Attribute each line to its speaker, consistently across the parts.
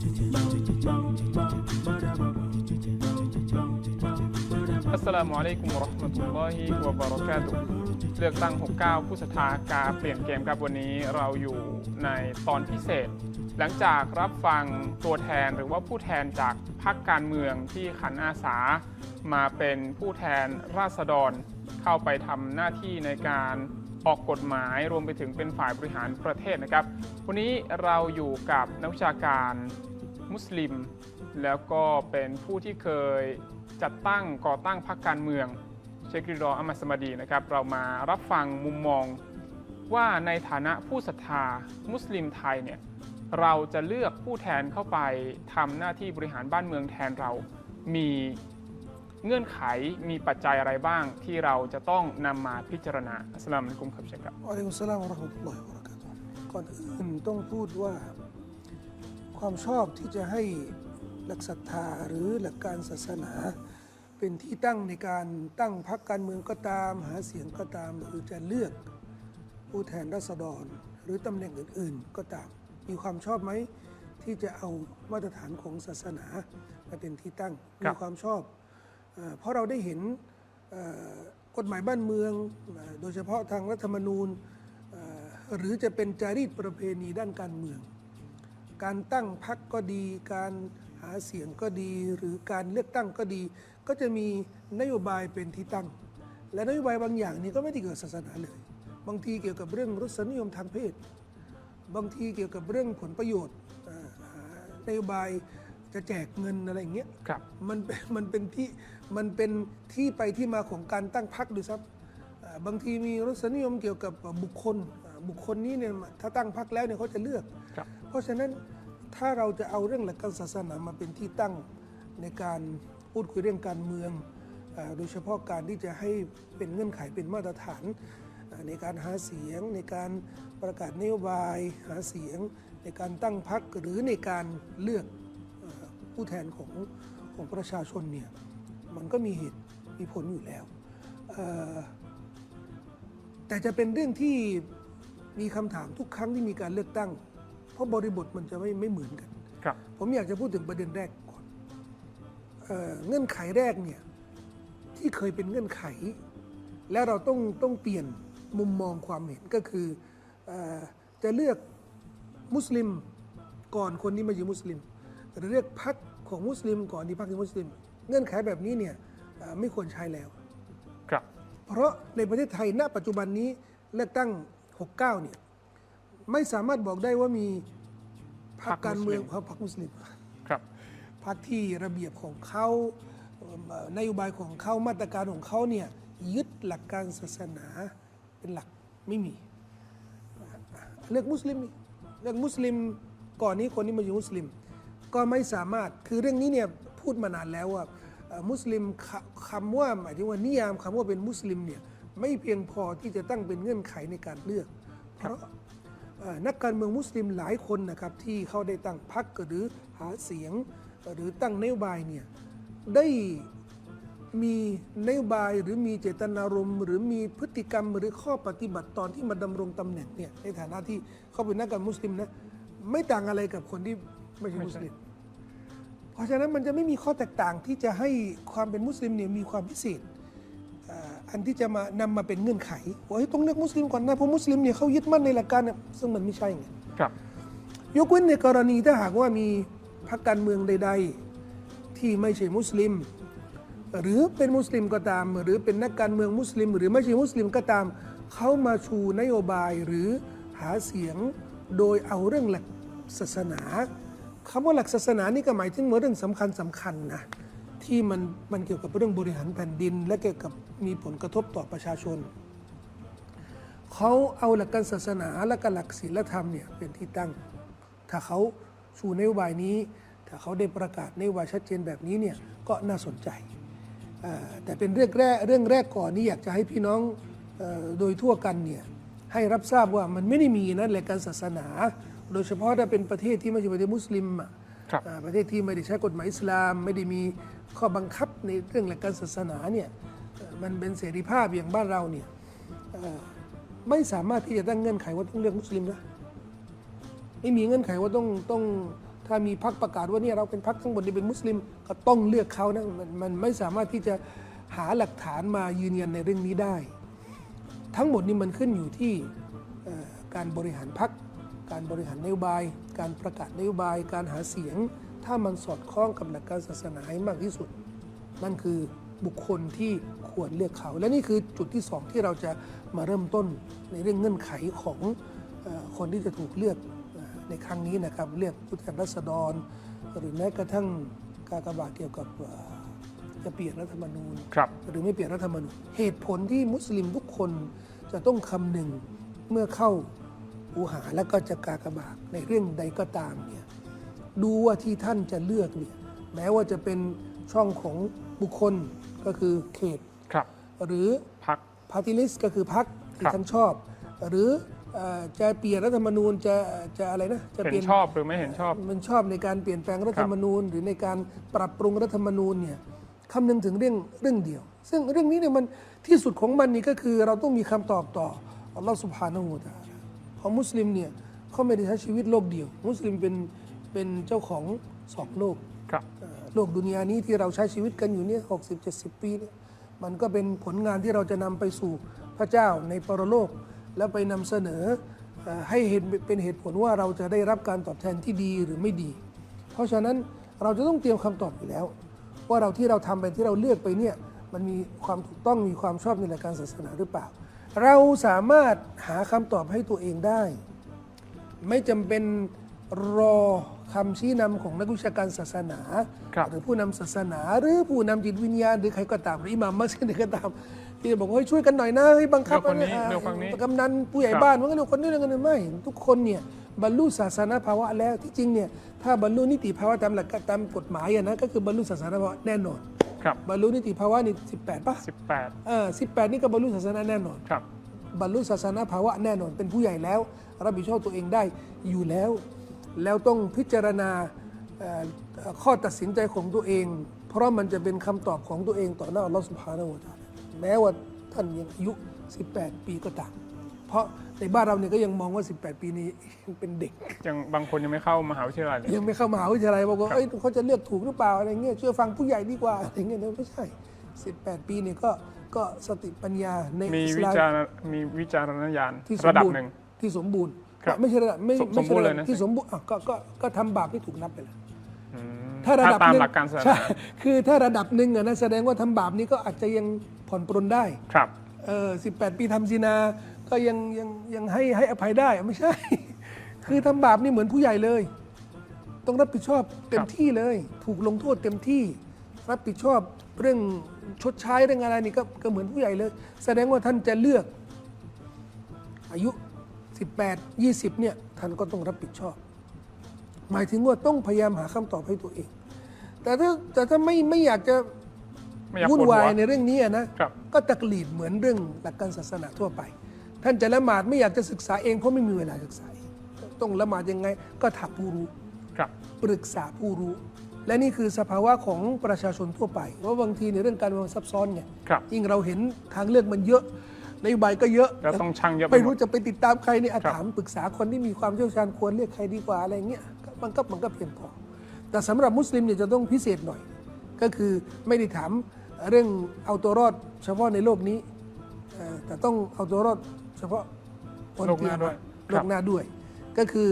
Speaker 1: อัสลามุอะลัยกุมราะห์มะตุลลอฮิวะบะเราะกาตุเลือกตั้ง 69ผู้สถากาเปลี่ยนเกมครับวันนี้เราอยู่ในตอนพิเศษ หลังจากรับฟังตัวแทนหรือว่าผู้แทนจากพรรคการเมืองที่ขันอาสา มาเป็นผู้แทนราษฎร เข้าไปทำหน้าที่ในการออกกฎหมายรวมไปถึงเป็นฝ่ายบริหารประเทศนะครับ วันนี้เราอยู่กับนักวิชาการ มุสลิม แล้วก็เป็นผู้ที่เคยจัดตั้งก่อตั้งพรรคการเมืองเชคริดออัมมัสมาดีนะครับเรามารับฟังมุมมองว่าในฐานะผู้ศรัทธามุสลิมไทยเนี่ยเราจะเลือกผู้แทนเข้าไปทำหน้าที่บริหารบ้านเมืองแทนเรา มีเงื่อนไข มีปัจจัยอะไรบ้างที่เราจะต้องนำมาพิจารณาอัสลามุอะลัยกุมครับเชคครับ
Speaker 2: อะลัยกุมสลามวะราะห์มะตุลลอฮิวะบะเราะกาตุฮ์ก่อนอื่นต้องพูดว่า ความชอบที่จะให้หลักศรัทธาหรือหลักการศาสนา เป็นที่ตั้งในการตั้งพรรคการเมืองก็ตาม หาเสียงก็ตามหรือจะเลือกผู้แทนราษฎร หรือตำแหน่งอื่น ๆ ก็ตาม มีความชอบไหมที่จะเอามาตรฐานของศาสนามาเป็นที่ตั้ง
Speaker 1: ครั
Speaker 2: มี
Speaker 1: บ
Speaker 2: ความชอบเอ่อเพราะเราได้เห็นเอ่อกฎหมายบ้านเมืองเอ่อโดยเฉพาะทางรัฐธรรมนูญเอ่อหรือจะเป็นจารีตประเพณีด้านการเมือง การตั้งพรรคก็ดี การหาเสียงก็ดี หรือการเลือกตั้งก็ดี ก็จะมีนโยบายเป็นที่ตั้ง และนโยบายบางอย่างนี้ก็ไม่ได้เกี่ยวกับศาสนาเลย บางทีเกี่ยวกับเรื่องรสนิยมทางเพศ บางทีเกี่ยวกับเรื่องผลประโยชน์เอ่อหานโยบายจะแจกเงินอะไรอย่างเงี้ย
Speaker 1: ครับ
Speaker 2: มันเป็นมันเป็นที่มันเป็นที่ไปที่มาของการตั้งพรรคด้วยซ้ำเอ่อบางทีมีรสนิยมเกี่ยวกับบุคคลเอ่อบุคคลนี้เนี่ยถ้าตั้งพรรคแล้วเนี่ยเขาจะเลือก
Speaker 1: ครับ
Speaker 2: เพราะฉะนั้นถ้าเราจะเอาเรื่องหลักการศาสนามาเป็นที่ตั้งในการพูดคุยเรื่องการเมืองโดยเฉพาะการที่จะให้เป็นเงื่อนไขเป็นมาตรฐาน ในการหาเสียง ในการประกาศนโยบายหาเสียง ในการตั้งพรรคหรือในการเลือกผู้แทนของของประชาชนเนี่ยมันก็มีเหตุมีผลอยู่แล้ว แต่จะเป็นเรื่องที่มีคำถามทุกครั้งที่มีการเลือกตั้ง ราะบริบทมันจะไม่ไม่เหมือนกัน
Speaker 1: ครับ
Speaker 2: ผมอยากจะพูดถึงประเด็นแรกก่อนเอ่อเงื่อนไขแรกเนี่ยที่เคยเป็นเงื่อนไข แล้วเราต้องต้องเปลี่ยนมุมมองความเห็นก็คือเออจะเลือกมุสลิมก่อนคนที่ไม่ใช่มุสลิมหรือเลือกพรรคของมุสลิมก่อนที่พรรคที่มุสลิม เงื่อนไขแบบนี้เนี่ยเอ่อไม่ควรใช้แล้ว
Speaker 1: ครับ
Speaker 2: เพราะในประเทศไทยณปัจจุบันนี้เลือกตั้ง 69 เนี่ย ไม่สามารถบอกได้ว่ามีพรรคการเมือง
Speaker 1: พรรคมุสลิม
Speaker 2: พรรคมุสลิม
Speaker 1: ครับ
Speaker 2: พรรคที่ระเบียบของเขาเอ่อนโยบายของเขามาตรการของเขาเนี่ยยึดหลักการศาสนาเป็นหลักไม่มี เลือกมุสลิมนี่เลือกมุสลิมก่อนนี้คนที่มาอยู่มุสลิม ก็ไม่สามารถคือเรื่องนี้เนี่ยพูดมานานแล้วว่าเอ่อมุสลิมคคำว่าหมายถึงว่านิยามคำว่าเป็นมุสลิมเนี่ยไม่เพียงพอที่จะตั้งเป็นเงื่อนไขในการเลือก เพราะเอ่อ นักการเมืองมุสลิมหลายคนนะครับที่เขาได้ตั้งพรรคหรือหาเสียงหรือตั้งนโยบายเนี่ยได้มีนโยบายหรือมีเจตนารมณ์หรือมีพฤติกรรมหรือข้อปฏิบัติตอนที่มาดำรงตำแหน่งเนี่ยในฐานะที่เขาเป็นนักการมุสลิมนะไม่ต่างอะไรกับคนที่ไม่ใช่มุสลิม เพราะฉะนั้นมันจะไม่มีข้อแตกต่างที่จะให้ความเป็นมุสลิมเนี่ยมีความพิเศษ อ่าอันที่จะมานำมาเป็นเงื่อนไขว่าเฮ้ยต้องเลือกมุสลิมก่อนนะเพราะมุสลิมเนี่ยเขายึดมั่นในหลักการเนี่ยซึ่งมันไม่ใช่ไง
Speaker 1: ครับ
Speaker 2: ยกเว้นในกรณีถ้าหากว่ามีพรรคการเมืองใด ๆ ที่ไม่ใช่มุสลิม หรือเป็นมุสลิมก็ตาม หรือเป็นนักการเมืองมุสลิม หรือไม่ใช่มุสลิมก็ตาม เขามาชูนโยบายหรือหาเสียงโดยเอาเรื่องหลักศาสนาคำว่าหลักศาสนานี่ก็หมายถึงเรื่องสำคัญสำคัญนะ ที่มันมันเกี่ยวกับเรื่องบริหารแผ่นดิน และเกี่ยวกับมีผลกระทบต่อประชาชน เขาเอาหลักการศาสนาและก็หลักศีลธรรมเนี่ยเป็นที่ตั้ง ถ้าเขาชูนโยบายนี้ ถ้าเขาได้ประกาศนโยบายชัดเจนแบบนี้เนี่ยก็น่าสนใจเอ่อแต่เป็นเรื่องแรกเรื่องแรกก่อนนี่อยากจะให้พี่น้องเออโดยทั่วกันเนี่ยให้รับทราบว่ามันไม่ได้มีนะหลักการศาสนา โดยเฉพาะถ้าเป็นประเทศที่ไม่ใช่ประเทศมุสลิมอะ
Speaker 1: ครับ
Speaker 2: อ่าประเทศที่ไม่ได้ใช้กฎหมายอิสลาม ไม่ได้มี ข้อบังคับในเรื่องหลักการศาสนาเนี่ยมันเป็นเสรีภาพอย่างบ้านเราเนี่ยไม่สามารถที่จะตั้งเงื่อนไขว่าต้องเลือกมุสลิมนะไม่มีเงื่อนไขว่าต้องต้องถ้ามีพรรคประกาศว่าเนี่ยเราเป็นพรรคทั้งหมดนี่เป็นมุสลิมก็ต้องเลือกเขานะมันมันไม่สามารถที่จะหาหลักฐานมายืนยันในเรื่องนี้ได้ ทั้งหมดนี่มันขึ้นอยู่ที่การบริหารพรรคการบริหารนโยบาย การประกาศนโยบาย การหาเสียง ถ้ามันสอดคล้องกับหลักการศาสนาให้มากที่สุด นั่นคือบุคคลที่ควรเลือกเขา และนี่คือจุดที่สองที่เราจะมาเริ่มต้นในเรื่องเงื่อนไขของเออคนที่จะถูกเลือกเอ่อในครั้งนี้นะครับ เลือกผู้แทนรัษฎร หรือแม้กระทั่งกากบาทเกี่ยวกับเอ่อจะเปลี่ยนรัฐธรรมนูญ
Speaker 1: ครับ
Speaker 2: หรือไม่เปลี่ยนรัฐธรรมนูญเหตุผลที่มุสลิมทุกคนจะต้องคำนึงเมื่อเข้าอูหาแล้วก็จะกากบาทในเรื่องใดก็ตามเนี่ย ดูว่าที่ท่านจะเลือกเนี่ยแม้ว่าจะเป็นช่องของบุคคลก็คือเขต
Speaker 1: ครับ
Speaker 2: หรือ
Speaker 1: พัก
Speaker 2: พาร์ติลิสก็คือพรรคที่
Speaker 1: ครับ
Speaker 2: ท่านชอบ หรือเอ่อจะเปลี่ยนรัฐธรรมนูญจะจะอะไรนะจะ
Speaker 1: เห็
Speaker 2: เปลี่
Speaker 1: น
Speaker 2: ยน
Speaker 1: ชอบหรือไม่เห็นชอบ
Speaker 2: มันชอบในการเปลี่ยนแปลงรัฐธรรมนูญ หรือในการปรับปรุงรัฐธรรมนูญเนี่ยคำนึงถึงเรื่องเรื่องเดียว ซึ่งเรื่องนี้เนี่ยมันที่สุดของมันนี่ก็คือเราต้องมีคำตอบต่ออัลลอฮฺสุบฮานาหูวะตะอาลาเพราะมุสลิมเนี่ยเขาไม่ได้ใช้ชีวิตโลกเดียว มุสลิมเป็น เป็นเจ้าของสองโลก
Speaker 1: ครับ
Speaker 2: เอ่อโลกดุนยานี้ที่เราใช้ชีวิตกันอยู่เนี่ยหกสิบเจ็ดสิบปีเนี่ยมันก็เป็นผลงานที่เราจะนำไปสู่พระเจ้าในปรโลก แล้วไปนำเสนอเอ่อให้เห็นเป็นเหตุผลว่าเราจะได้รับการตอบแทนที่ดีหรือไม่ดี เพราะฉะนั้นเราจะต้องเตรียมคำตอบอยู่แล้ว ว่าเราที่เราทำไปที่เราเลือกไปเนี่ยมันมีความถูกต้องมีความชอบในหลักการศาสนาหรือเปล่า เราสามารถหาคำตอบให้ตัวเองได้ ไม่จำเป็นรอ คำชี้นำของนักวิชาการศาสนา
Speaker 1: ครับ
Speaker 2: หรือผู้นำศาสนา หรือผู้นำจิตวิญญาณหรือใครก็ตามหรืออิหม่ามมัสยิดหรือก็ตามที่จะบอกว่าเฮ้ยช่วยกันหน่อยนะให้บังคับ
Speaker 1: เลือกคนนี้
Speaker 2: อ่า
Speaker 1: เลือกคนนี้
Speaker 2: กำนันผู้ใหญ่
Speaker 1: ครับ
Speaker 2: บ้านมันก็เลือกคนนี้เลือกคนนี้ไม่ทุกคนเนี่ยบรรลุศาสนาภาวะแล้วที่จริงเนี่ยถ้าบรรลุนิติภาวะตามหลักการตามกฎหมายอะนะก็คือบรรลุศาสนาภาวะแน่นอน
Speaker 1: ครับ
Speaker 2: บรรลุนิติภาวะนี่สิบแปดป่ะ
Speaker 1: 18
Speaker 2: เออสิบแปดนี่ก็บรรลุศาสนาแน่นอน
Speaker 1: ครับ
Speaker 2: บรรลุศาสนาภาวะแน่นอน เป็นผู้ใหญ่แล้ว รับผิดชอบตัวเองได้อยู่แล้ว แล้วต้องพิจารณาเอ่อเอ่อข้อตัดสินใจของตัวเอง เพราะมันจะเป็นคำตอบของตัวเองต่อหน้าอัลลอฮฺสุบฮานาอูวะตะอาลาแม้ว่าท่านยังอายุ 18 ปีก็ตามเพราะในบ้านเราเนี่ยก็ยังมองว่า 18 ปีนี้ยังเป็นเด็ก
Speaker 1: ยังบางคนยังไม่เข้ามหาวิทยาลัยเลย
Speaker 2: ยังไม่เข้ามหาวิทยาลัยบอกว่า
Speaker 1: ครับ
Speaker 2: เอ้ยเขาจะเลือกถูกหรือเปล่าอะไรเงี้ยเชื่อฟังผู้ใหญ่ดีกว่าอะไรเงี้ยเนี่ยไม่ใช่ 18 ปีเนี่ยก็ก็สติปัญญาใน
Speaker 1: มี
Speaker 2: อิส
Speaker 1: วิ
Speaker 2: ลาม
Speaker 1: จารมีวิจารณญาณ
Speaker 2: ที่สม
Speaker 1: ระดับ
Speaker 2: บูรณ์
Speaker 1: หนึ่ง
Speaker 2: ที่สมบูรณ์
Speaker 1: ครับ
Speaker 2: ไม่ใช่ระดับไม่
Speaker 1: สม
Speaker 2: ไม่
Speaker 1: สมบู
Speaker 2: ใช่
Speaker 1: รณ์
Speaker 2: ระดับ
Speaker 1: เลยนะ
Speaker 2: ที่สมบูรณ์อะก็ก็ก็ทำบาปที่ถูกนับไปแล้ว
Speaker 1: อืม
Speaker 2: ถ้าระดับ
Speaker 1: ตาม
Speaker 2: หนึ่ง
Speaker 1: หลักการศาส
Speaker 2: ใช่
Speaker 1: นา
Speaker 2: คือถ้าระดับหนึ่งอะนะแสดงว่าทำบาปนี้ก็อาจจะยังผ่อนปรนได้
Speaker 1: ครับ
Speaker 2: เออสิบแปดปีทำซินา ก็ยังยังยังให้ให้อภัยได้ไม่ใช่ คือทำบาปนี่เหมือนผู้ใหญ่เลย ต้องรับผิดชอบเต็มที่เลย ถูกลงโทษเต็มที่ รับผิดชอบเรื่องชดใช้เรื่องอะไรนี่ก็ก็เหมือนผู้ใหญ่เลย แสดงว่าท่านจะเลือก อายุ 18 20เนี่ยท่านก็ต้องรับผิดชอบ หมายถึงว่าต้องพยายามหาคำตอบให้ตัวเอง แต่ถ้าแต่ถ้าไม่ไม่อยากจะ
Speaker 1: ไม่อยาก
Speaker 2: วุ่น
Speaker 1: ปวดหั
Speaker 2: วายวในเรื่องนี้อะนะครับก็ตักลีดเหมือนเรื่องหลักการศาสนาทั่วไป ท่านจะละหมาดไม่อยากจะศึกษาเองเพราะไม่มีเวลาศึกษาเองต้องละหมาดยังไง ก็ถามผู้รู้
Speaker 1: ครับ
Speaker 2: ปรึกษาผู้รู้ และนี่คือสภาวะของประชาชนทั่วไปเพราะบางทีในเรื่องการเมืองซับซ้อนไง
Speaker 1: ครับ
Speaker 2: ยิ่งเราเห็นทางเลือกมันเยอะ นโยบายก็เยอะ
Speaker 1: แล้วต้องชั่งเยอะไป
Speaker 2: ไม่
Speaker 1: หม
Speaker 2: รู้
Speaker 1: ด
Speaker 2: จะไปติดตามใครเนี่ยอาจ
Speaker 1: ครับ
Speaker 2: ถามปรึกษาคนที่มีความเชี่ยวชาญควรเลือกใครดีกว่าอะไรเงี้ยก็มันก็มันก็เพียงพอ แต่สำหรับมุสลิมเนี่ยจะต้องพิเศษหน่อย ก็คือไม่ได้ถามเรื่องเอาตัวรอด เฉพาะในโลกนี้เอ่อแต่ต้องเอาตัวรอด เฉพาะวัน
Speaker 1: โลกหน้า
Speaker 2: เกียรติ
Speaker 1: ด้วย
Speaker 2: โลกหน้าด้วย ก็คือ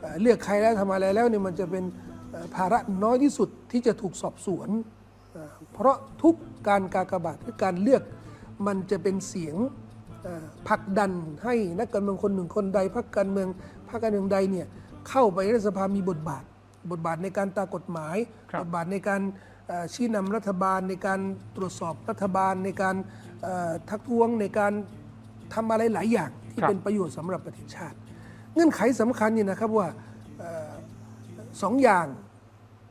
Speaker 2: เอ่อเลือกใครแล้วทำอะไรแล้วเนี่ยมันจะเป็นเอ่อภาระน้อยที่สุดที่จะถูกสอบสวนเอ่อเพราะทุกการกากบาทหรือการเลือกมันจะเป็นเสียงเอ่อ ผลักดันให้นักการเมืองคนหนึ่งคนใดพรรคการเมืองพรรคการเมืองใดเนี่ยเข้าไปในรัฐสภามีบทบาท บทบาทในการตากฎหมาย
Speaker 1: ครับ
Speaker 2: บทบาทในการเอ่อชี้นำรัฐบาลในการตรวจสอบรัฐบาลในการเอ่อทักท้วงในการทำอะไรหลายอย่างที่
Speaker 1: ครับ
Speaker 2: เป็นประโยชน์สำหรับประเทศชาติ เงื่อนไขสำคัญนี่นะครับว่าเอ่อสองอย่าง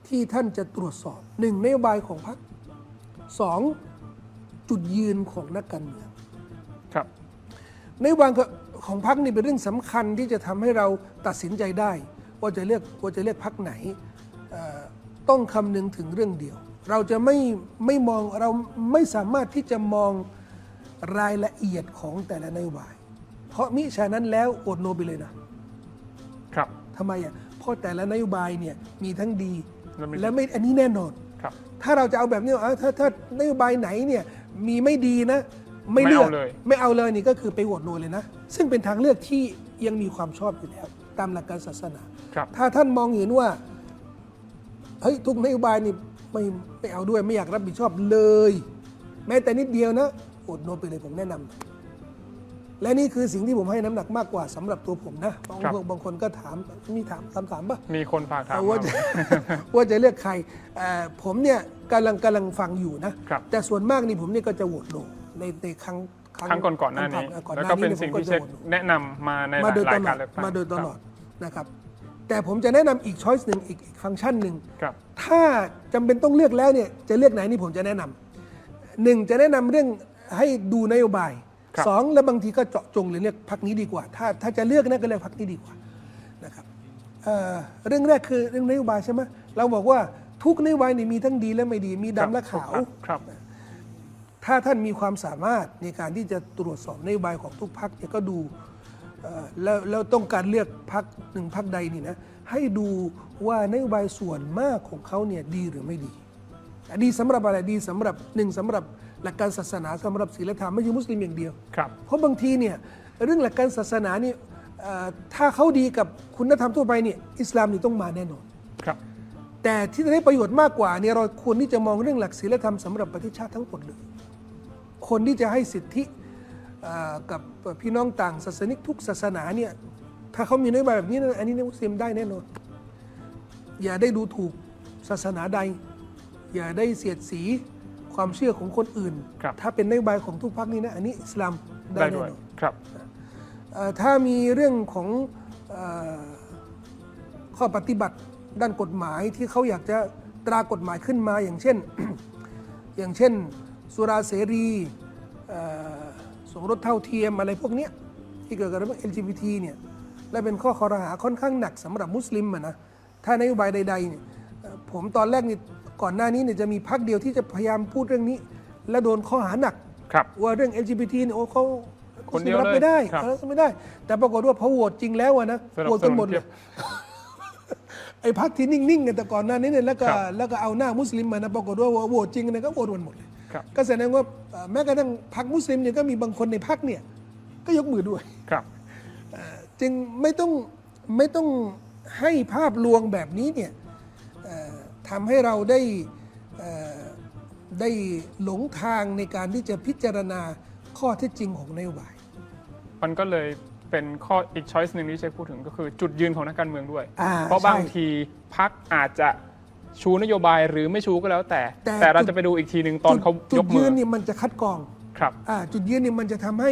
Speaker 2: ที่ท่านจะตรวจสอบหนึ่งนโยบายของพรรคสองจุดยืนของนักการเมือง
Speaker 1: ครับ
Speaker 2: นโยบายของพรรคนี่เป็นเรื่องสำคัญที่จะทำให้เราตัดสินใจได้ ว่าจะเลือกว่าจะเลือกพรรคไหนเอ่อต้องคำนึงถึงเรื่องเดียว เราจะไม่ไม่มองเราไม่สามารถที่จะมองรายละเอียดของแต่ละนโยบาย เพราะมิฉะนั้นแล้วอดโนไปเลยนะ
Speaker 1: ครับ
Speaker 2: ทำไมอะเพราะแต่ละนโยบายเนี่ยมีทั้งดี
Speaker 1: และไม่ดี
Speaker 2: และไม่อันนี้แน่นอน
Speaker 1: ครับ
Speaker 2: ถ้าเราจะเอาแบบนี้เอาถ้าถ้านโยบายไหนเนี่ยมีไม่ดีนะ ไม่
Speaker 1: ไม่
Speaker 2: เลือก
Speaker 1: เอาเลย
Speaker 2: ไม่เอาเลยนี่ก็คือไปโหวตโนเลยนะ ซึ่งเป็นทางเลือกที่ยังมีความชอบอยู่แล้วตามหลักการศาสนา
Speaker 1: ครับ
Speaker 2: ถ้าท่านมองเห็นว่า เฮ้ย ทุกนโยบายนี่ไม่ไม่เอาด้วยไม่อยากรับผิดชอบเลย แม้แต่นิดเดียวนะโหวตโนไปเลยผมแนะนำและนี่คือสิ่งที่ผมให้น้ำหนักมากกว่าสำหรับตัวผมนะบาง
Speaker 1: ครับ
Speaker 2: พวกบางคนก็ถามมีถามคำถามปะ
Speaker 1: มีคนฝากถาม
Speaker 2: ว่า
Speaker 1: มา
Speaker 2: จะ ว่าจะเลือกใครเอ่อผมเนี่ยกำลังกำลังฟังอยู่นะ
Speaker 1: ครับ
Speaker 2: แต่ส่วนมากนี่ผมเนี่ยก็จะโหวตโน ในในครั้ง
Speaker 1: ครั้งก่อนๆหน้านี้
Speaker 2: ก่อน
Speaker 1: แล้ว
Speaker 2: ห
Speaker 1: ก็
Speaker 2: น้า
Speaker 1: เป็น
Speaker 2: นี้
Speaker 1: สิ่ง
Speaker 2: ผม
Speaker 1: ที่
Speaker 2: จะ
Speaker 1: เช็ค
Speaker 2: โหวตโน
Speaker 1: แนะนำมาใน
Speaker 2: มาโดยต
Speaker 1: ราย
Speaker 2: ล
Speaker 1: กา
Speaker 2: อ
Speaker 1: ร
Speaker 2: ด
Speaker 1: เลือกตั้ง
Speaker 2: มาโดยตลอ
Speaker 1: ค
Speaker 2: ด
Speaker 1: รับ
Speaker 2: นะครับ แต่ผมจะแนะนำอีกช้อยส์หนึ่งอีกอีกฟังก์ชันหนึ่ง
Speaker 1: ครับ
Speaker 2: ถ้าจำเป็นต้องเลือกแล้วเนี่ยจะเลือกไหนนี่ผมจะแนะนำหนึ่งจะแนะนำเรื่องให้ดูนโยบาย
Speaker 1: ครับ
Speaker 2: สองแล้วบางทีก็เจาะจงเลยเลือกพักนี้ดีกว่า ถ้าถ้าจะเลือกนะก็เลือกพักนี้ดีกว่านะครับเอ่อเรื่องแรกคือเรื่องนโยบายใช่ไหมเราบอกว่าทุกนโยบายนี่มีทั้งดีและไม่ดีมีดำและขาว
Speaker 1: ครับครับ
Speaker 2: ถ้าท่านมีความสามารถในการที่จะตรวจสอบนโยบายของทุกพักเนี่ยก็ดูเอ่อแล้วแล้วต้องการเลือกพักหนึ่งพักใดนี่นะให้ดูว่านโยบายส่วนมากของเขาเนี่ยดีหรือไม่ดีดีสำหรับอะไรดีสำหรับหนึ่งสำหรับหลักการศาสนาสำหรับศีลธรรมไม่ใช่มุสลิมอย่างเดียว
Speaker 1: ครับ
Speaker 2: เพราะบางทีเนี่ยเรื่องหลักการศาสนานี่เอ่อถ้าเขาดีกับคุณธรรมทั่วไปเนี่ยอิสลามนี่ต้องมาแน่นอน
Speaker 1: ครับ
Speaker 2: แต่ที่จะได้ประโยชน์มากกว่าเนี่ยเราควรที่จะมองเรื่องหลักศีลธรรมสำหรับประเทศชาติทั้งหมดเลย คนที่จะให้สิทธิเอ่อกับพี่น้องต่างศาสนิกทุกศาสนาเนี่ยถ้าเขามีนโยบายแบบนี้นะอันนี้เนี่ยมุสลิมได้แน่นอน อย่าได้ดูถูกศาสนาใด อย่าได้เสียดสีความเชื่อของคนอื่น
Speaker 1: ครับ
Speaker 2: ถ้าเป็นนโยบายของทุกพรรคนี้นะอันนี้อิสลามได้
Speaker 1: ได้
Speaker 2: แน่
Speaker 1: ด้วย
Speaker 2: นอน
Speaker 1: ครับ
Speaker 2: เอ่อถ้ามีเรื่องของเออข้อปฏิบัติด้านกฎหมายที่เขาอยากจะตรากฎหมายขึ้นมาอย่างเช่น อย่างเช่น สุราเสรีเอ่อสมรสเท่าเทียมอะไรพวกเนี้ยที่เกี่ยวกับเรื่อง LGBT เนี่ยและเป็นข้อคอรหาค่อนข้างหนักสำหรับมุสลิมอะนะถ้านโยบายใดๆเนี่ยเอ่อผมตอนแรกนี่ก่อนหน้านี้เนี่ยจะมีพรรคเดียวที่จะพยายามพูดเรื่องนี้ และโดนข้อหาหนัก
Speaker 1: ครับ
Speaker 2: ว่าเรื่อง LGBT เนี่ยโอ้เขา
Speaker 1: คนเดียว
Speaker 2: รับ
Speaker 1: เลย
Speaker 2: ไม่ได้
Speaker 1: ครับ
Speaker 2: รับไม่ได้ แต่ปรากฏว่าพอโหวตจริงแล้วอะนะ
Speaker 1: สนับ
Speaker 2: โหวตกันหมด
Speaker 1: สนุน
Speaker 2: เล
Speaker 1: เทีย
Speaker 2: ย
Speaker 1: บ
Speaker 2: ไอ้พักที่นิ่งๆกันแต่ก่อนหน้านี้เนี่ยแล้วก็
Speaker 1: ครับ
Speaker 2: แล้วก็เอาหน้ามุสลิมมานะปรากฏว่าโหวตจริงเนี่ยก็โหวตกันหมดเลย
Speaker 1: ครับ
Speaker 2: ก็แสดงว่าเอ่อแม้กระทั่งพรรคมุสลิมเนี่ยก็มีบางคนในพรรคเนี่ยก็ยกมือด้วย
Speaker 1: ครับ
Speaker 2: จึงไม่ต้องไม่ต้องให้ภาพลวงแบบนี้เนี่ยเอ่อทำให้เราได้เอ่อได้หลงทางในการที่จะพิจารณาข้อเท็จจริงของนโยบาย
Speaker 1: มันก็เลยเป็นข้ออีกช้อยส์หนึ่งที่เชคพูดถึงก็คือจุดยืนของนักการเมืองด้วย
Speaker 2: อ่า
Speaker 1: เพราะ
Speaker 2: ใช่
Speaker 1: บางทีพักอาจจะ ชูนโยบายหรือไม่ชูก็แล้วแต่
Speaker 2: แต่
Speaker 1: แต่เรา
Speaker 2: จุด
Speaker 1: จะไปดูอีกทีหนึ่งตอนเขา
Speaker 2: จุด
Speaker 1: ยกมื
Speaker 2: ยื
Speaker 1: อน
Speaker 2: เนี่ยมันจะคัดกรอง
Speaker 1: ครับ
Speaker 2: อ่าจุดยืนเนี่ยมันจะทำให้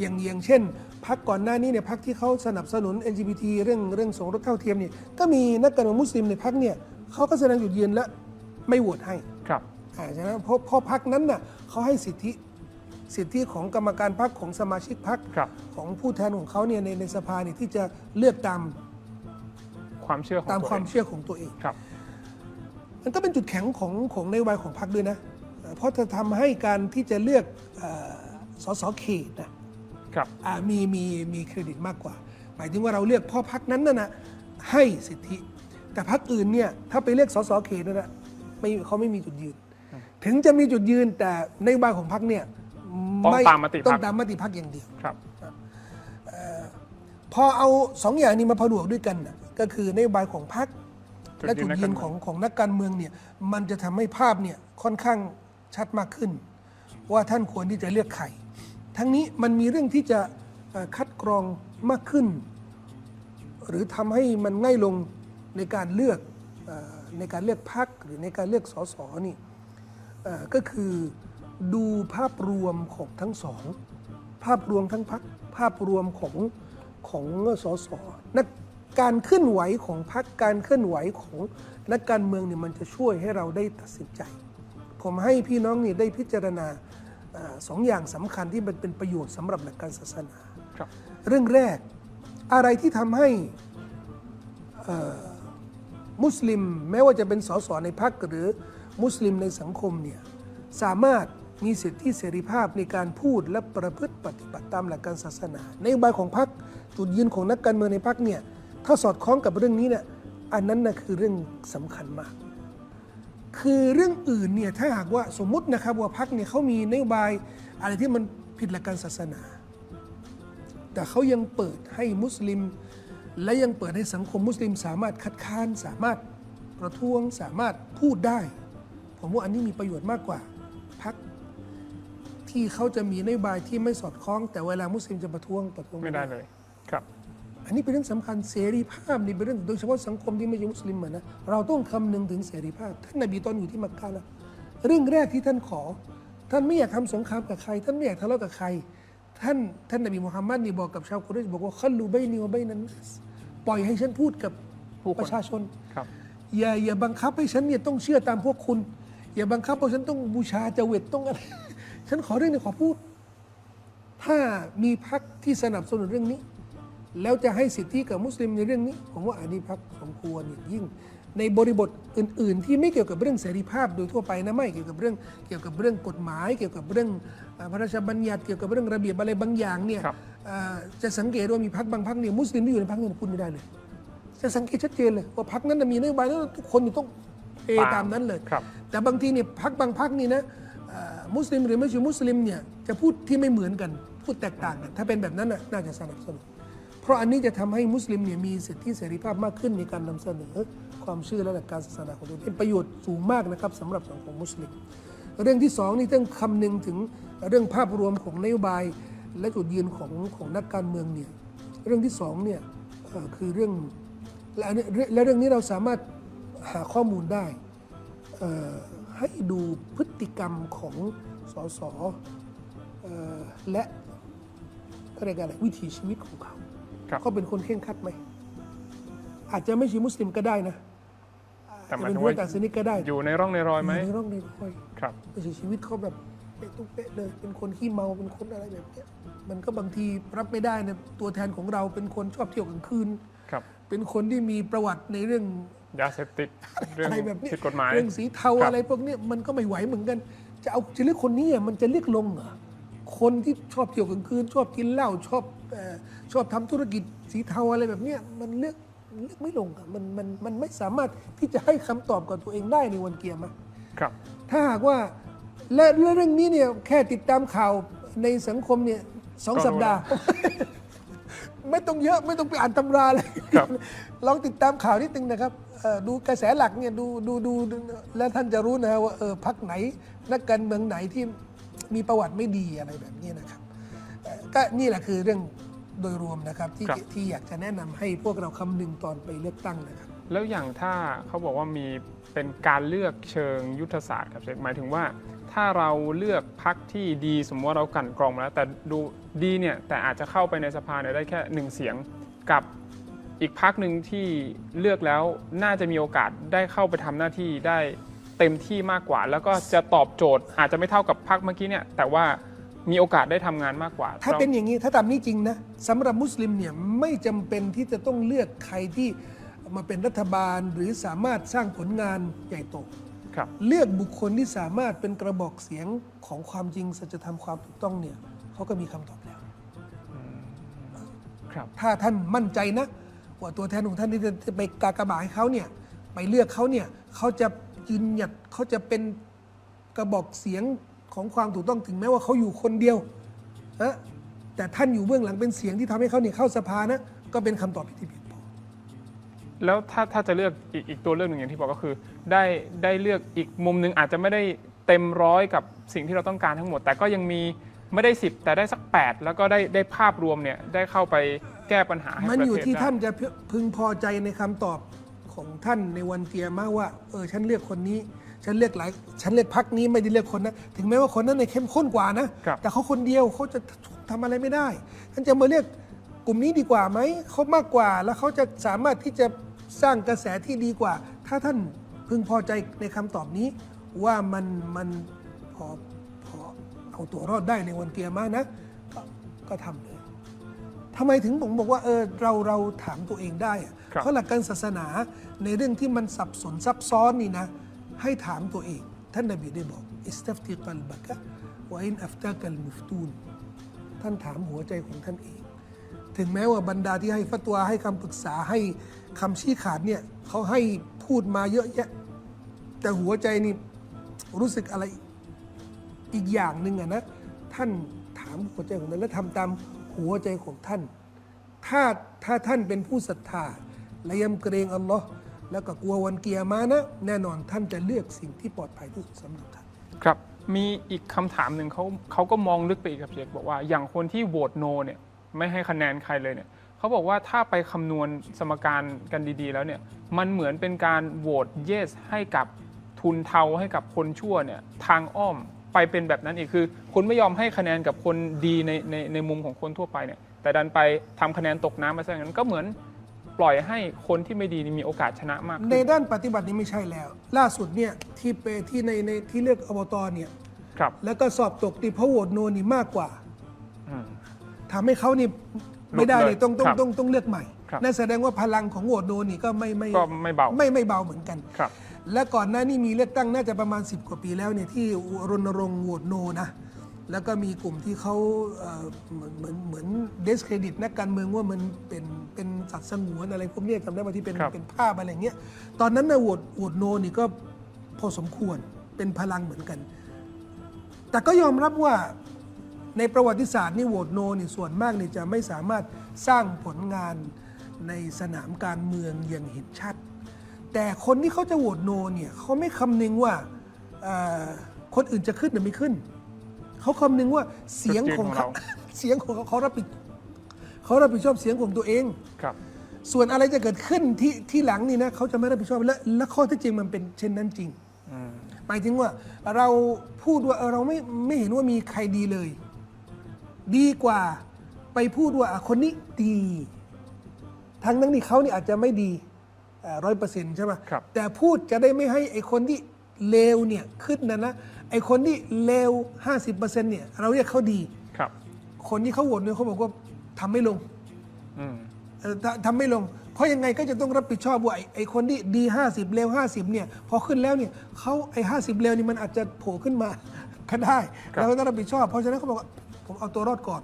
Speaker 2: อย่างอย่างเช่นพักก่อนหน้านี้เนี่ยพักที่เขาสนับสนุน LGBT เรื่องเรื่องสมรสเท่าเทียมเนี่ยก็มีนักการเมืองมุสลิมในพักเนี่ยเขาก็แสดงจุดยืนและไม่โหวตให้
Speaker 1: ครับ
Speaker 2: อ่าฉะนั้นเพราะเพราะพักนั้นน่ะเขาให้สิทธิสิทธิของกรรมการพักของสมาชิกพัก
Speaker 1: ครับ
Speaker 2: ของผู้แทนของเขาเนี่ยในในสภาเนี่ยที่จะเลือกตาม
Speaker 1: ความเชื่อของ
Speaker 2: ตาม
Speaker 1: ตัว
Speaker 2: ความ
Speaker 1: เอง
Speaker 2: เชื่อของตัวเอง
Speaker 1: ครับ
Speaker 2: มันก็เป็นจุดแข็งของของนโยบายของพรรคด้วยนะเอ่อเพราะจะทำให้การที่จะเลือกเอ่อสสเขตนะครับอ่ามีมีมีเครดิตมากกว่า หมายถึงว่าเราเลือกเพ่อพรรคนั้นน่ะนะให้สิทธิ แต่พรรคอื่นเนี่ยถ้าไปเลือกสสเขตนั่นนะไม่เขาไม่มีจุดยืน ถึงจะมีจุดยืนแต่นโยบายของพรรคเนี่ย
Speaker 1: ต้อง
Speaker 2: ไตา
Speaker 1: มมติพรรค
Speaker 2: ต้องตามมติพรรคอย่างเดียว
Speaker 1: ครับ
Speaker 2: พอเอาสองอย่างนี้มาผนวกด้วยกันน่ะก็คือนโยบายของพรรค
Speaker 1: จุดยืน
Speaker 2: และจุดยืน
Speaker 1: นักการเมือง
Speaker 2: ของของนักการเมืองเนี่ยมันจะทำให้ภาพเนี่ยค่อนข้างชัดมากขึ้น ว่าท่านควรที่จะเลือกใครทั้งนี้มันมีเรื่องที่จะเอ่อคัดกรองมากขึ้น หรือทำให้มันง่ายลงในการเลือกเออในการเลือกพรรคหรือในการเลือกสสนี่เอ่อก็คือดูภาพรวมของทั้งสอง ภาพรวมทั้งพรรคภาพรวมของของสสนัก การเคลื่อนไหวของพรรคการเคลื่อนไหวของนักการเมืองเนี่ยมันจะช่วยให้เราได้ตัดสินใจ ผมให้พี่น้องเนี่ยได้พิจารณาเออสองอย่างสำคัญที่มันเป็นประโยชน์สำหรับหลักการศาสนา
Speaker 1: ครับ
Speaker 2: เรื่องแรกอะไรที่ทำให้เอ่อมุสลิมแม้ว่าจะเป็นสสในพรรคหรือมุสลิมในสังคมเนี่ยสามารถมีสิทธิเสรีภาพในการพูดและประพฤติปฏิบัติตามหลักการศาสนานโยบายของพรรคจุดยืนของนักการเมืองในพรรคเนี่ย ถ้าสอดคล้องกับเรื่องนี้เนี่ยอันนั้นนะคือเรื่องสำคัญมาก คือเรื่องอื่นเนี่ยถ้าหากว่าสมมตินะครับว่าพักเนี่ยเขามีนโยบายอะไรที่มันผิดหลักการศาสนา แต่เขายังเปิดให้มุสลิม และยังเปิดให้สังคมมุสลิม สามารถคัดค้านสามารถประท้วงสามารถพูดได้ ผมว่าอันนี้มีประโยชน์มากกว่าพักที่เขาจะมีนโยบายที่ไม่สอดคล้อง แต่เวลามุสลิมจะประท้วงประท้วง
Speaker 1: ไม่ได้เลยครับ
Speaker 2: อันนี้เป็นเรื่องสำคัญเสรีภาพนี่เป็นเรื่องโดยเฉพาะสังคมที่ไม่ใช่มุสลิมอะนะเราต้องคำนึงถึงเสรีภาพ ท่านนบีตอนอยู่ที่มักกะแล้วเรื่องแรกที่ท่านขอ ท่านไม่อยากทำสงครามกับใคร ท่านไม่อยากทะเลาะกับใคร ท่านท่านนบีมุฮัมมัดนี่บอกกับชาวกุเรชบอกว่าขัลลูใบนีวะใบนันนัสปล่อยให้ฉันพูดกับ
Speaker 1: ผู้คน
Speaker 2: ประชาชน
Speaker 1: ครับ
Speaker 2: อย่าอย่าบังคับให้ฉันเนี่ยต้องเชื่อตามพวกคุณ อย่าบังคับว่าฉันต้องบูชาเจาเวตต้องอะไรฉันขอเรื่องนี้ขอพูด ถ้ามีพักที่สนับสนุนเรื่องนี้ แล้วจะให้สิทธิกับมุสลิมในเรื่องนี้ ผมว่าอันนี้พักสมควรอย่างยิ่ง ในบริบทอื่น ๆ ที่ไม่เกี่ยวกับเรื่องเสรีภาพโดยทั่วไปนะไม่เกี่ยวกับเรื่องเกี่ยวกับเรื่องกฎหมาย เกี่ยวกับเรื่องเอ่อพระราชบัญญัติเกี่ยวกับเรื่องระเบียบอะไรบางอย่างเนี่ย
Speaker 1: ครับ
Speaker 2: เอ่อจะสังเกตว่ามีพักบางพักเนี่ยมุสลิมที่อยู่ในพักเนี่ยพูดไม่ได้เลย จะสังเกตชัดเจนเลยว่าพักนั้นนะมีนโยบายแล้วทุกคนอยู่ต้องเอ
Speaker 1: ตาม
Speaker 2: ตามนั้นเลย
Speaker 1: ครับ
Speaker 2: แต่บางทีเนี่ยพักบางพักนี่นะเอ่อมุสลิมหรือไม่ใช่มุสลิมเนี่ยจะพูดที่ไม่เหมือนกันพูดแตกต่างกันถ้าเป็นแบบนั้นน่ะน่าจะสนับสนุน เพราะอันนี้จะทำให้มุสลิมเนี่ยมีสิทธิเสรีภาพมากขึ้นในการนำเสนอความเชื่อและหลักการศาสนาของตัวเองป็นประโยชน์สูงมากนะครับสำหรับสังคมมุสลิม เรื่องที่สองนี่ต้องคำนึงถึงเรื่องภาพรวมของนโยบายและจุดยืนของของนักการเมืองเนี่ยเรื่องที่สองเนี่ยคือเรื่องและและเรื่องนี้เราสามารถหาข้อมูลได้ให้ดูพฤติกรรมของสสและอะไรกันวิถีชีวิตของเขา เขาเป็นคนเข่งครัดไหม อาจจะไม่ใช่มุสลิมก็ได้นะ
Speaker 1: แต่
Speaker 2: อาจ
Speaker 1: ห
Speaker 2: จะ
Speaker 1: มาย
Speaker 2: เป็น
Speaker 1: ถึง
Speaker 2: พว
Speaker 1: ว่าก
Speaker 2: ต่างศาสนิกก็ได้
Speaker 1: อยู่ในร่องในรอยไหม
Speaker 2: อยู่ในร่องในรอย
Speaker 1: ครับ
Speaker 2: วิถีชีวิตเขาแบบเป๊ะตุ๊กเป๊ะเลย เป็นคนขี้เมาเป็นคนอะไรแบบเนี้ยมันก็บางทีรับไม่ได้นะตัวแทนของเราเป็นคนชอบเที่ยวกลางคืน
Speaker 1: ครับ
Speaker 2: เป็นคนที่มีประวัติในเรื่อง
Speaker 1: ยาเสพติดเรื่อง
Speaker 2: อะไรแบบนี้
Speaker 1: ผิดกฎหมาย
Speaker 2: เรื่องสีเทา
Speaker 1: ครับ
Speaker 2: อะไรพวกเนี้ยมันก็ไม่ไหวเหมือนกัน จะเอาจะเรียกคนนี้อะมันจะเรียกลงเหรอคนที่ชอบเที่ยวกลางคืน ชอบกินเหล้าชอบเอ่อ ชอบทำธุรกิจสีเทาอะไรแบบเนี้ยมันเลือกเลือกไม่ลงอะมันมันมันไม่สามารถที่จะให้คำตอบกับตัวเองได้ในวันเกียรมา
Speaker 1: ครับ
Speaker 2: ถ้าหากว่าและและเรื่องนี้เนี่ยแค่ติดตามข่าวในสังคมเนี่ยสอง
Speaker 1: ก็รู้
Speaker 2: สัปดาห์ ไม่ต้องเยอะไม่ต้องไปอ่านตำราเลย
Speaker 1: ครับ
Speaker 2: ลองติดตามข่าวนิดนึงนะครับเอ่อดูกระแสหลักเนี่ยดูดูดูดูแล้วท่านจะรู้นะฮะว่าเออพักไหน นักการเมืองไหนที่มีประวัติไม่ดีอะไรแบบนี้นะครับเอ่อก็นี่แหละคือเรื่อง โดยรวมนะครับที่
Speaker 1: ครับ
Speaker 2: ที่อยากจะแนะนำให้พวกเราคำนึงตอนไปเลือกตั้งนะครับ
Speaker 1: แล้วอย่างถ้าเขาบอกว่ามีเป็นการเลือกเชิงยุทธศาสตร์ครับเชคหมายถึงว่า ถ้าเราเลือกพักที่ดีสมมติว่าเรากลั่นกรองมาแล้ว แต่ดูดีเนี่ยแต่อาจจะเข้าไปในสภาเนี่ยได้แค่หนึ่งเสียงกับอีกพักหนึ่งที่เลือกแล้วน่าจะมีโอกาสได้เข้าไปทำหน้าที่ได้เต็มที่มากกว่า แล้วก็จะตอบโจทย์อาจจะไม่เท่ากับพักเมื่อกี้เนี่ยแต่ว่า มีโอกาสได้ทำงานมากกว่า
Speaker 2: ถ้าเป็นอย่างนี้ถ้าตามนี้จริงนะสำหรับมุสลิมเนี่ยไม่จำเป็นที่จะต้องเลือกใครที่มาเป็นรัฐบาลหรือสามารถสร้างผลงานใหญ่โต
Speaker 1: ครับ
Speaker 2: เลือกบุคคลที่สามารถเป็นกระบอกเสียงของความจริงสัจธรรมความถูกต้องเนี่ยเขาก็มีคำตอบแล้ว
Speaker 1: ครับ
Speaker 2: ถ้าท่านมั่นใจนะว่าตัวแทนของท่านที่จะไปกากบาทให้เขาเนี่ยไปเลือกเขาเนี่ยเขาจะยืนหยัดเขาจะเป็นกระบอกเสียง ของความถูกต้องถึงแม้ว่าเขาอยู่คนเดียวนะแต่ท่านอยู่เบื้องหลังเป็นเสียงที่ทำให้เขาเนี่ยเข้าสภานะก็เป็นคำตอบที่ผิดพอ
Speaker 1: แล้วถ้าถ้าจะเลือกอีกอีกตัวเลือกหนึ่งอย่างที่บอกก็คือ ได้ได้เลือกอีกมุมหนึ่งอาจจะไม่ได้เต็มร้อยกับสิ่งที่เราต้องการทั้งหมด แต่ก็ยังมีไม่ได้ 10 แต่ได้สัก 8 แล้วก็ได้ได้ภาพรวมเนี่ยได้เข้าไปแก้ปัญหาให้
Speaker 2: มัน
Speaker 1: ประ
Speaker 2: อยู่
Speaker 1: เทศ
Speaker 2: ที่
Speaker 1: ได้
Speaker 2: ท่านจะพึงพอใจในคำตอบของท่านในวันเกียร์มาว่าเออฉันเลือกคนนี้ ฉันเลือกหลายฉันเลือกพักนี้ไม่ได้เลือกคนนะถึงแม้ว่าคนนั้นในยเข้มข้นกว่านะ
Speaker 1: ครับ
Speaker 2: แต่เขาคนเดียวเขาจะทำอะไรไม่ได้ท่านจะมาเลือกกลุ่มนี้ดีกว่าไหมเขามากกว่าแล้วเขาจะสามารถที่จะสร้างกระแสที่ดีกว่า ถ้าท่านพึงพอใจในคำตอบนี้ ว่ามันมันพอพอเอาตัวรอดได้ในวันเกียร์มานะก็ก็ทำเลย ทำไมถึงผมบอกว่าเออเราเราถามตัวเองได้อะ
Speaker 1: ครับ
Speaker 2: เพราะหลักการศาสนาในเรื่องที่มันสับสนซับซ้อนนี่นะ ให้ถามตัวเอง ท่านนบีได้บอกอิสตัฟติกัลบะกะวอินอัฟตากัลมุฟตูนท่านถามหัวใจของท่านเอง ถึงแม้ว่าบรรดาที่ให้ฟัตวาให้คำปรึกษาให้คำชี้ขาดเนี่ยเขาให้พูดมาเยอะแยะ แต่หัวใจนี่รู้สึกอะไรอีกอย่างหนึ่งอะนะท่านถามหัวใจของท่านและทำตามหัวใจของท่าน ถ้าถ้าท่านเป็นผู้ศรัทธาและยำเกรงอัลลอฮ์ แล้วก็กลัววันเกียร์มานะ แน่นอนท่านจะเลือกสิ่งที่ปลอดภัยที่สุดสำหรับท่าน
Speaker 1: ครับมีอีกคำถามหนึ่งเขาเขาก็มองลึกไปอีกครับเชคบอกว่าอย่างคนที่โหวตโนเนี่ยไม่ให้คะแนนใครเลยเนี่ยเขาบอกว่าถ้าไปคำนวณสมการกันดีๆ แล้วเนี่ยมันเหมือนเป็นการโหวต yes ให้กับทุนเทาให้กับคนชั่วเนี่ยทางอ้อมไปเป็นแบบนั้นอีกคือ คุณไม่ยอมให้คะแนนกับคนดีในในในมุมของคนทั่วไปเนี่ยแต่ดันไปทำคะแนนตกน้ำมาซะงั้นก็เหมือน ปล่อยให้คนที่ไม่ดีนี่มีโอกาสชนะมากขึ้น
Speaker 2: ในด้านปฏิบัตินี้ไม่ใช่แล้ว ล่าสุดเนี่ยที่ไปที่ในในที่เลือกอบตเนี่ย
Speaker 1: ครับ
Speaker 2: แล้วก็สอบตกที่เพราะโหวตโนนี่มากกว่า
Speaker 1: อืม
Speaker 2: ทำให้เขานี่ไม่ได้
Speaker 1: หลุด
Speaker 2: เล
Speaker 1: เลย
Speaker 2: ยต้องต้อง
Speaker 1: ครับ
Speaker 2: ต้องต้องเลือกใหม่
Speaker 1: ครับ
Speaker 2: นั่นแสดงว่าพลังของโหวตโนนี่ก็ไม่ไม่
Speaker 1: ก็ไม่เบา
Speaker 2: ไม่ไม่เบาเหมือนกัน
Speaker 1: ครับ
Speaker 2: และก่อนหน้านี้มีเลือกตั้งน่าจะประมาณ 10 กว่าปีแล้วเนี่ยที่รณรงค์โหวตโนนะ แล้วก็มีกลุ่มที่เขาเอ่อเหมือนเหมือนเหมือนเดสเครดิตนักการเมืองว่ามันเป็นเป็นสัตว์สงวนอะไรพวกเนี้ยจำได้ว่าที่เป็น
Speaker 1: ครับ
Speaker 2: เป็นภาพอะไรเงี้ยตอนนั้นนะโหวตโหวตโนนี่ก็พอสมควรเป็นพลังเหมือนกัน แต่ก็ยอมรับว่าในประวัติศาสตร์นี่โหวตโนนี่ส่วนมากนี่จะไม่สามารถสร้างผลงานในสนามการเมืองอย่างเห็นชัด แต่คนที่เขาจะโหวตโนเนี่ยเขาไม่คำนึงว่าเอ่อคนอื่นจะขึ้นหรือไม่ขึ้น เขาคำนึงว่าเสียงของเขา
Speaker 1: จุดยืนของเรา
Speaker 2: เสียงของเขาเขารับผิดเขารับผิดชอบเสียงของตัวเอง
Speaker 1: ครับ
Speaker 2: ส่วนอะไรจะเกิดขึ้นที่ที่หลังนี่นะเขาจะไม่รับผิดชอบและและข้อเที่จริงมันเป็นเช่นนั้นจริง
Speaker 1: อืม
Speaker 2: หมายถึงว่าเราพูดว่าเออเราไม่ไม่เห็นว่ามีใครดีเลย ดีกว่าไปพูดว่าอะคนนี้ดี ทั้งนั้นที่เขานี่อาจจะไม่ดีร้อยเปอร์เซ็นต์ใช่ไหม
Speaker 1: ครับ
Speaker 2: แต่พูดจะได้ไม่ให้ไอ้คนที่ เลวเนี่ยขึ้นนะนะไอ้คนที่เลวห้าสิบเปอร์เซ็นต์เนี่ยเราเรียกเขาดี
Speaker 1: ครับ
Speaker 2: คนที่เขาโหวตเนี่ยเขาบอกว่าทำไม่ลง
Speaker 1: อืม
Speaker 2: เอ่อททำไม่ลง เพราะยังไงก็จะต้องรับผิดชอบว่าไอ้ไอ้คนที่ดี 50 เลว 50เนี่ยพอขึ้นแล้วเนี่ยเขาไอ้50เลวนี่มันอาจจะโผล่ขึ้นมา ก็ได้
Speaker 1: ครับ
Speaker 2: เราก็ต้องรับผิดชอบ เพราะฉะนั้นเขาบอกว่าผมเอาตัวรอดก่อน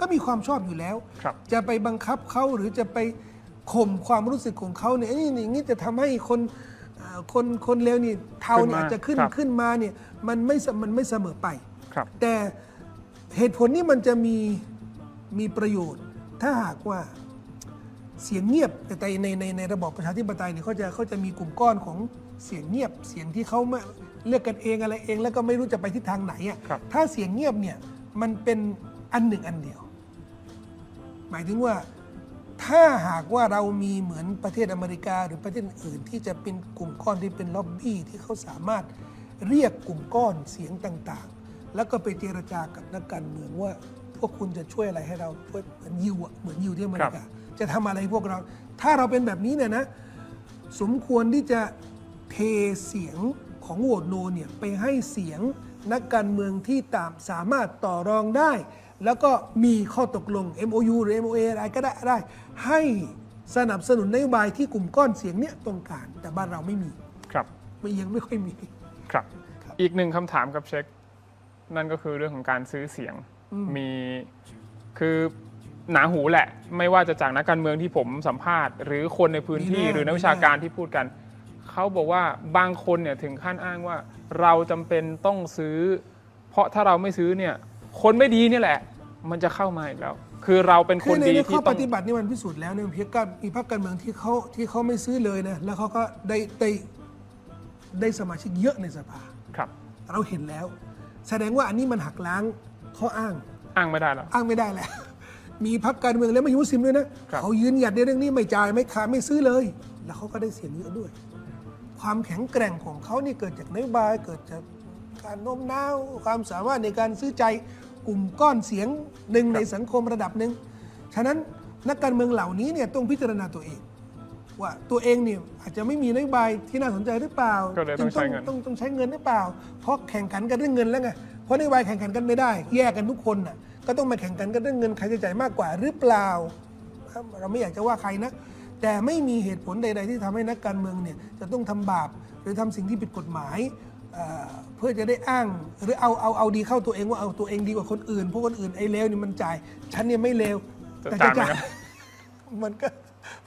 Speaker 2: ก็มีความชอบอยู่แล้ว
Speaker 1: ครับ
Speaker 2: จะไปบังคับเขาหรือจะไปข่มความรู้สึกของเขาเนี่ยเอ้ยนี่อย่างนี้จะทำให้คนเอ่อ คนคนเลวนี่เทาเนี่ย
Speaker 1: ขึ้นมา
Speaker 2: อาจจะขึ้น
Speaker 1: ครับ
Speaker 2: ขึ้นมาเนี่ยมันไม่เสมันไม่เสมอไป
Speaker 1: ครับ
Speaker 2: แต่เหตุผลนี้มันจะมีมีประโยชน์ ถ้าหากว่าเสียงเงียบแต่ในในในระบอบประชาธิปไตยเนี่ยเขาจะเขาจะมีกลุ่มก้อนของเสียงเงียบ เสียงที่เขาไม่เลือกกันเองอะไรเอง แล้วก็ไม่รู้จะไปทิศทางไหนอะ
Speaker 1: ครับ
Speaker 2: ถ้าเสียงเงียบเนี่ยมันเป็นอันหนึ่งอันเดียว หมายถึงว่า ถ้าหากว่าเรามีเหมือนประเทศอเมริกาหรือประเทศอื่น ที่จะเป็นกลุ่มก้อนที่เป็นล็อบบี้ที่เขาสามารถเรียกกลุ่มก้อนเสียงต่างๆ แล้วก็ไปเจรจากับนักการเมืองว่า พวกคุณจะช่วยอะไรให้เราช่วยเหมือนยิวอะเหมือนยิวที่อเมริกา จะทำอะไรให้พวกเรา ถ้าเราเป็นแบบนี้เนี่ยนะ สมควรที่จะเทเสียงของโหวตโนเนี่ยไปให้เสียงนักการเมืองที่ตามสามารถต่อรองได้ แล้วก็มีข้อตกลง MOU หรือ MOA อะไรก็ได้ได้ ให้สนับสนุนนโยบายที่กลุ่มก้อนเสียงเนี่ยต้องการ แต่บ้านเราไม่มี
Speaker 1: ครับ
Speaker 2: ไม่ยังไม่ค่อยมี
Speaker 1: ครับอีกหนึ่งคำถามกับเช็ค นั่นก็คือเรื่องของการซื้อเสียงมีคือหนาหูแหละ ไม่ว่าจะจากนักการเมืองที่ผมสัมภาษณ์ หรือคนในพื้นที่
Speaker 2: มีแน่
Speaker 1: หรือนักวิชาการที่พูดกัน เขาบอกว่าบางคนเนี่ยถึงขั้นอ้างว่า เราจำเป็นต้องซื้อ เพราะถ้าเราไม่ซื้อเนี่ย คนไม่ดีเนี่ยแหละ มันจะเข้ามาอีกแล้ว คือเราเป็นค
Speaker 2: คือนใน
Speaker 1: ดี
Speaker 2: ในข้
Speaker 1: ที่
Speaker 2: อ
Speaker 1: ต้
Speaker 2: ป
Speaker 1: อง
Speaker 2: ฏิบัตินี่มันพิสูจน์แล้วเนี่ยเพียงก็มีพรรคการเมืองที่เขาที่เขาไม่ซื้อเลยนะแล้วเขาก็ได้ได้ได้สมาชิกเยอะในสภา
Speaker 1: ครับ
Speaker 2: เราเห็นแล้ว แสดงว่าอันนี้มันหักล้างข้ออ้าง
Speaker 1: อ้างไม่ได้แล้ว
Speaker 2: อ้างไม่ได้แล้ว มีพรรคการเมืองแล้วไม่ยุสิมด้วยนะครับ เขายืนหยัดในเรื่องนี้ไม่จ่ายไม่ขาดไม่ซื้อเลย แล้วเขาก็ได้เสียงเยอะด้วย ความแข็งแกร่งของเขานี่เกิดจากนโยบายเกิดจากการโน้มน้าวความสามารถในการซื้อใจ กลุ่มก้อนเสียงหนึ่งในสังคมระดับหนึ่งฉะนั้นนักการเมืองเหล่านี้เนี่ยต้องพิจารณาตัวเอง ว่าตัวเองเนี่ยอาจจะไม่มีนโยบายที่น่าสนใจหรือเปล่า
Speaker 1: ก็เลยต้องใช้เงิน
Speaker 2: ต้องต้องใช้เงินหรือเปล่า เพราะแข่งขันกันเรื่องเงินแล้วไงเพราะนโยบายแข่งขันกันไม่ได้ แยกกันทุกคนน่ะก็ต้องมาแข่งขันกันเรื่องเงินใครจะจ่ายมากกว่าหรือเปล่าครับเราไม่อยากจะว่าใครนะแต่ไม่มีเหตุผลใด ๆ ที่ทำให้นักการเมืองเนี่ยจะต้องทำบาปหรือทำสิ่งที่ผิดกฎหมาย เอ่อเพื่อจะได้อ้างหรือเอาเอาเอาดีเข้าตัวเองว่าเอาตัวเองดีกว่าคนอื่นเพราะคนอื่นไอ้เลวนี่มันจ่าย ฉันเนี่ยไม่เลว
Speaker 1: จะ
Speaker 2: แต่
Speaker 1: จา
Speaker 2: จะ
Speaker 1: นไหม
Speaker 2: จ่าย
Speaker 1: ครับ
Speaker 2: มันก็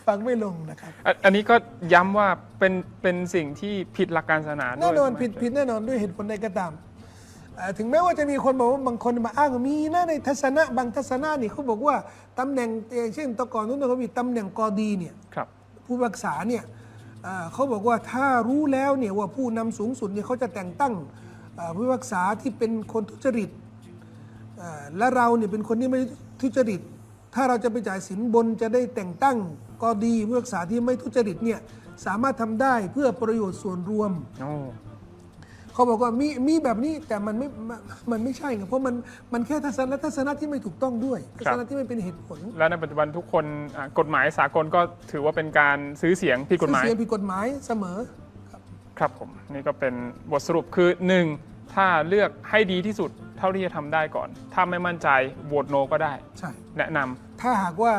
Speaker 2: ฟังไม่ลงนะครับ
Speaker 1: อะอันนี้ก็ย้ำว่าเป็นเป็นสิ่งที่ผิดหลักการศาสนาด้วย
Speaker 2: แน่นอน
Speaker 1: ใช่ไหม
Speaker 2: ผิดผิดแน่นอนด้วยเหตุผลใดก็ตามเอ่อถึงแม้ว่าจะมีคนบอกว่าบางคนมาอ้างว่ามีนะในทัศนะบางทัศนะนี่เขาบอกว่าตำแหน่งอย่างเช่นแตะก่อนนู้นเขามีตำแหน่งกอดีเนี่ย
Speaker 1: ครับ
Speaker 2: ผู้รักษาเนี่ย เขาบอกว่าถ้ารู้แล้วเนี่ยว่าผู้นำสูงสุดเนี่ยเขาจะแต่งตั้งผู้รักษาที่เป็นคนทุจริตและเราเนี่ยเป็นคนที่ไม่ทุจริต ถ้าเราจะไปจ่ายสินบนจะได้แต่งตั้งก็ดีผู้รักษาที่ไม่ทุจริตเนี่ยสามารถทำได้เพื่อประโยชน์ส่วนรวม เขาบอกว่ามีมีแบบนี้แต่มันไม่มันมันไม่ใช่ไงเพราะมันมันแค่ทัศนทัศนะที่ไม่ถูกต้องด้วยทัศนะที่ไม่เป็นเหตุผล
Speaker 1: แล้วในปัจจุบันทุกคนอะกฎหมายสากลก็ถือว่าเป็นการซื้อเสียงผิดกฎหมาย
Speaker 2: เสียผิดกฎหมายเสมอครับ
Speaker 1: ครับผมนี่ก็เป็นบทสรุปคือ 1. ถ้าเลือกให้ดีที่สุดเท่าที่จะทำได้ก่อน ถ้าไม่มั่นใจโหวตโนก็ได้
Speaker 2: ใช่
Speaker 1: แนะนำ
Speaker 2: ถ้าหากว่า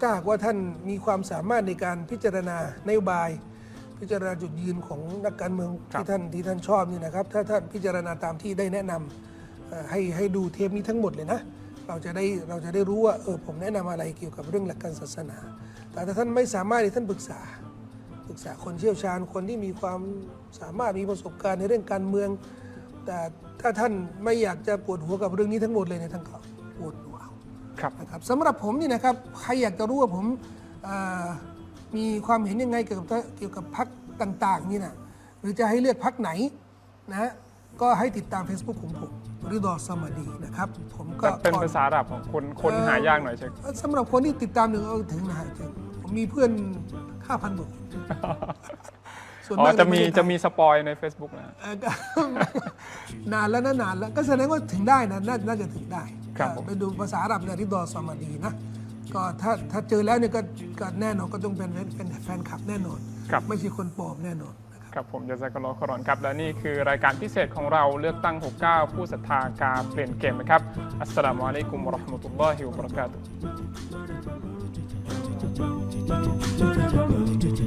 Speaker 2: ถ้าหากว่าท่านมีความสามารถในการพิจารณานโยบาย พิจารณาจุดยืนของนักการเมือง
Speaker 1: ครับ
Speaker 2: ที่ท่านที่ท่านชอบนี่นะครับ ถ้าท่านพิจารณาตามที่ได้แนะนำเอ่อให้ให้ดูเทปนี้ทั้งหมดเลยนะ เราจะได้เราจะได้รู้ว่าเออผมแนะนำอะไรเกี่ยวกับเรื่องหลักการศาสนา แต่ถ้าท่านไม่สามารถที่ท่านปรึกษา ปรึกษาคนเชี่ยวชาญคนที่มีความสามารถมีประสบการณ์ในเรื่องการเมือง แต่ถ้าท่านไม่อยากจะปวดหัวกับเรื่องนี้ทั้งหมดเลยเนี่ยท่านก็ปวดหัวเอา
Speaker 1: ครับ
Speaker 2: นะครับสำหรับผมนี่นะครับใครอยากจะรู้ว่าผมเอ่อ มีความเห็นยังไงเกี่ยวกับเกี่ยวกับพักต่าง ๆ นี่นะหรือจะให้เลือกพักไหนนะฮะก็ให้ติดตาม Facebook ของผมริดอสมาดีนะครับ ผมก็
Speaker 1: แต่เป็น
Speaker 2: ก่อ
Speaker 1: ภาษาอาหรับของคนคนหายากหน่อยเช็ค
Speaker 2: สำหรับคนที่ติดตามหนึ่งเอาถึงนะฮะถึงผมมีเพื่อนห้าพันกว่าคนส่วน
Speaker 1: อ๋อ
Speaker 2: มาก
Speaker 1: จะมี
Speaker 2: ในปรเทศไทย
Speaker 1: จะมีสปอยใน Facebook นะ
Speaker 2: เอ่อก็นานแล้วนะนานแล้วก็แสดงว่าถึงได้นะนาน่าจะถึงได้
Speaker 1: ครับผม
Speaker 2: ไปดูภาษาอาหรับเนี่ยที่ดอสมาดีนะ ก็ถ้าถ้าเจอแล้วเนี่ยก็ก็แน่นอนก็ต้องเป็นเป็นแฟนคลับแน่นอน
Speaker 1: ครับ
Speaker 2: ไม่ใช่คนปลอมแน่นอนนะครับ
Speaker 1: ครับผมจะซักรอครอนครับ และนี่คือรายการพิเศษของเราเลือกตั้ง 69 ผู้ศรัทธาการเปลี่ยนเกมนะครับ อัสสลามุอะลัยกุมวะเราะห์มะตุลลอฮิวะบะเราะกาตุฮ์